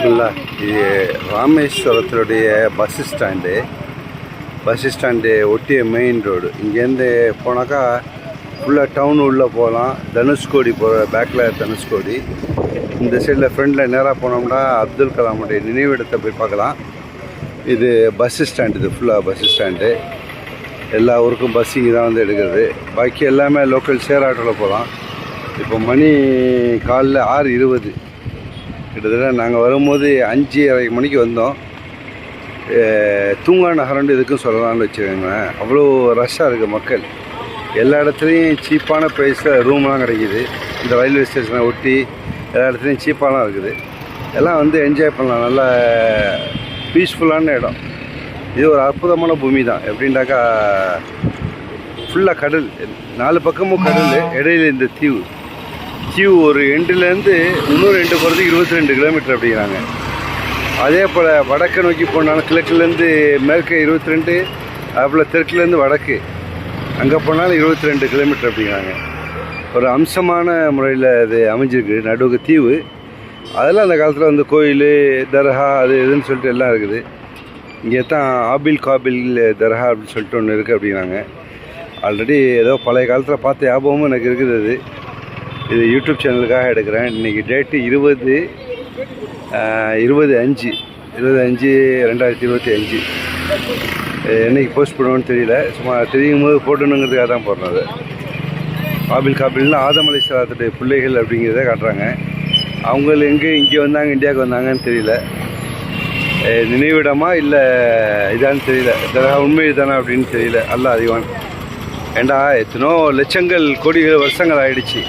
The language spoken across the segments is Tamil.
பிஸ்மில்லா இது ராமேஸ்வரத்தினுடைய பஸ் ஸ்டாண்டு பஸ் ஸ்டாண்டு ஒட்டிய மெயின் ரோடு இங்கேருந்து போனாக்கா ஃபுல்லாக டவுன் உள்ளே போகலாம். தனுஷ்கோடி போகிற பேக்கில் தனுஷ்கோடி. இந்த சைடில் ஃப்ரண்டில் நேராக போனோம்னா அப்துல் கலாமுடைய நினைவிடத்தை போய் பார்க்கலாம். இது பஸ் ஸ்டாண்டு இது ஃபுல்லாக பஸ் ஸ்டாண்டு எல்லா ஊருக்கும் பஸ் இங்கே தான் வந்து எடுக்கிறது. பாக்கி எல்லாமே லோக்கல் ஷேர் ஆட்டோவில் போகலாம். இப்போ மணி காலைல ஆறு இருபது. கிட்டத்தட்ட நாங்கள் வரும்போது அஞ்சு அரை மணிக்கு வந்தோம். தூங்கா நகரம்னு எதுக்கும் சொல்லலாம்னு வச்சுக்கோங்களேன். அவ்வளோ ரஷ்ஷாக இருக்குது மக்கள். எல்லா இடத்துலையும் சீப்பான ப்ரைஸில் ரூம்லாம் கிடைக்கிது. இந்த ரயில்வே ஸ்டேஷனை ஒட்டி எல்லா இடத்துலையும் சீப்பாலாம் இருக்குது. எல்லாம் வந்து என்ஜாய் பண்ணலாம். நல்லா பீஸ்ஃபுல்லான இடம். இது ஒரு அற்புதமான பூமி தான் எப்படின்னாக்கா ஃபுல்லாக கடல். நாலு பக்கமும் கடல் இடையில இந்த தீவு. தீவு ஒரு எண்டுலேருந்து இன்னொரு எண்டு போகிறதுக்கு இருபத்தி ரெண்டு கிலோமீட்டர் அப்படிங்கிறாங்க. அதே போல் வடக்கை நோக்கி போனாலும் கிழக்குலேருந்து மேற்கு இருபத்தி ரெண்டு அதுபோல் தெற்குலேருந்து வடக்கு. அங்கே போனாலும் இருபத்தி ரெண்டு கிலோமீட்டர் அப்படிங்கிறாங்க. ஒரு அம்சமான முறையில் அது அமைஞ்சிருக்கு நடுவுக்கு தீவு. அதெல்லாம் அந்த காலத்தில் வந்து கோயில் தர்ஹா அது இதுன்னு சொல்லிட்டு எல்லாம் இருக்குது. இங்கே தான் ஆபில் காபில் தர்ஹா அப்படின்னு சொல்லிட்டு ஒன்று இருக்குது அப்படிங்கிறாங்க. ஆல்ரெடி ஏதோ பழைய காலத்தில் பார்த்த ஞாபகமும் எனக்கு இருக்குது அது. இது யூடியூப் சேனலுக்காக எடுக்கிறேன். இன்றைக்கி டேட்டு இருபது இருபது அஞ்சு இருபது அஞ்சு ரெண்டாயிரத்தி இருபத்தி அஞ்சு. என்றைக்கு என்னைக்கு போஸ்ட் பண்ணுவோன்னு தெரியல. சும்மா தெரியும் போது போடணுங்கிறதுக்காக தான் போடுறோம் அது. காபில் காபில்னு ஆதமலை சலாத்துடைய பிள்ளைகள் அப்படிங்கிறத காட்டுறாங்க. அவங்க எங்கே இங்கே வந்தாங்க இந்தியாவுக்கு வந்தாங்கன்னு தெரியல. நினைவிடமா இல்லை இதான்னு தெரியல. இதெல்லாம் உண்மை தானே அப்படின்னு தெரியல. அல்ல அதிகமான ஏண்டா எத்தனோ லட்சங்கள் கோடிகள் வருஷங்கள் ஆயிடுச்சு.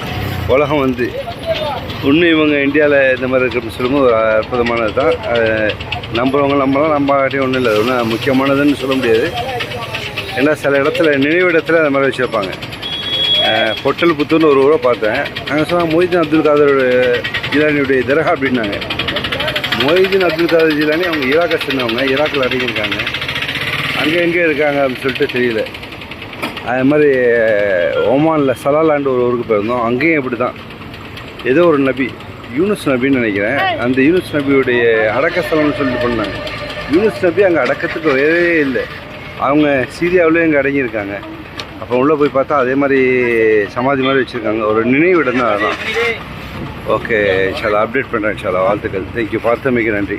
உலகம் வந்து இன்னும் இவங்க இந்தியாவில் இந்த மாதிரி இருக்கிற சொல்லும்போது ஒரு அற்புதமானது தான். நம்புறவங்க நம்பலாம் நம்பாட்டி ஒன்றும் இல்லை. ஒன்றும் முக்கியமானதுன்னு சொல்ல முடியாது. ஏன்னா சில இடத்துல நினைவிடத்தில் அந்த மாதிரி வச்சுருப்பாங்க. பொட்டல் புத்தூர்னு ஒரு ஊரை பார்த்தேன். நாங்கள் சொன்னால் மொய்தீன் அப்துல் காதரோட ஜிலானியுடைய திரகா அப்படின்னாங்க. மொய்தீன் அப்துல் காதர் ஜிலானி அவங்க ஈராக்கை சொன்னவங்க ஈராக்கில் அடங்கியிருக்காங்க. அங்கே எங்கே இருக்காங்க அப்படின்னு சொல்லிட்டு தெரியல. அது மாதிரி ஒமானில் சலாலாண்டு ஒரு ஊருக்கு போயிருந்தோம். அங்கேயும் இப்படி தான் ஏதோ ஒரு நபி யூனுஸ் நபின்னு நினைக்கிறேன். அந்த யூனுஸ் நபியுடைய அடக்கஸ்தலம்னு சொல்லிட்டு பண்ணாங்க. யூனுஸ் நபி அங்கே அடக்கத்துக்கு வரவே இல்லை. அவங்க சீரியாவிலே இங்கே அடங்கியிருக்காங்க. அப்போ உள்ளே போய் பார்த்தா அதே மாதிரி சமாதி மாதிரி வச்சுருக்காங்க. ஒரு நினைவிடம் தான் அதெல்லாம் ஓகே இன்ஷால்லா அப்டேட் பண்ணுறேன் இன்ஷால்லா வாழ்த்துக்கள். தேங்க்யூ பார்த்தமைக்கு நன்றி.